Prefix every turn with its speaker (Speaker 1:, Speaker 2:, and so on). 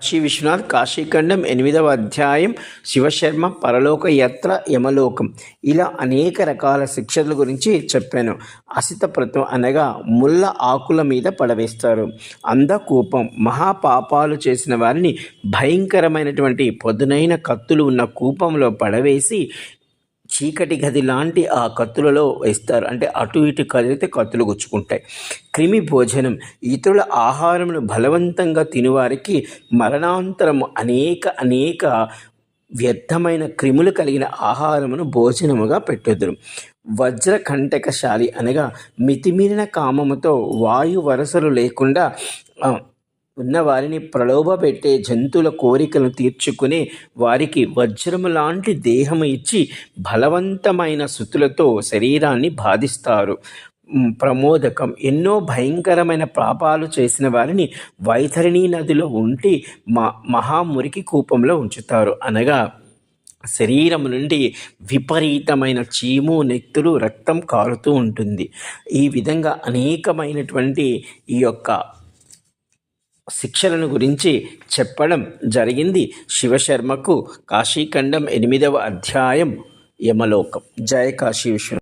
Speaker 1: కాశీ విశ్వనాథ్ కాశీఖండం ఎనిమిదవ అధ్యాయం శివశర్మ పరలోక యాత్ర యమలోకం. ఇలా అనేక రకాల శిక్షల గురించి చెప్పాను. అసితప్రతం అనగా ముళ్ళ ఆకుల మీద పడవేస్తారు. అంధకూపం మహాపాపాలు చేసిన వారిని భయంకరమైనటువంటి పొదునైన కత్తులు ఉన్న కూపంలో పడవేసి చీకటి గది లాంటి ఆ కత్తులలో వేస్తారు. అంటే అటు ఇటు కదిలితే కత్తులు గుచ్చుకుంటాయి. క్రిమి భోజనం ఇతరుల ఆహారమును బలవంతంగా తినువారికి మరణాంతరము అనేక అనేక వ్యర్థమైన క్రిములు కలిగిన ఆహారమును భోజనముగా పెట్టుదురు. వజ్రకంటకశాలి అనగా మితిమీరిన కామముతో వాయు వరసలు లేకుండా ఉన్నవారిని ఉన్న వారిని ప్రలోభపెట్టే జంతువుల కోరికలను తీర్చుకునే వారికి వజ్రము లాంటి దేహము ఇచ్చి బలవంతమైన శృతులతో శరీరాన్ని బాధిస్తారు. ప్రమోదకం. ఎన్నో భయంకరమైన పాపాలు చేసిన వారిని వైతరిణీ నదిలో ఉంటి మ మహామురికి కూపంలో ఉంచుతారు. అనగా శరీరం నుండి విపరీతమైన చీము నెత్తులు రక్తం కారుతూ ఉంటుంది. ఈ విధంగా అనేకమైనటువంటి ఈ యొక్క శిక్షలను గురించి చెప్పడం జరిగింది. శివశర్మకు కాశీఖండం ఎనిమిదవ అధ్యాయం యమలోకం. జయ కాశీ విశ్వ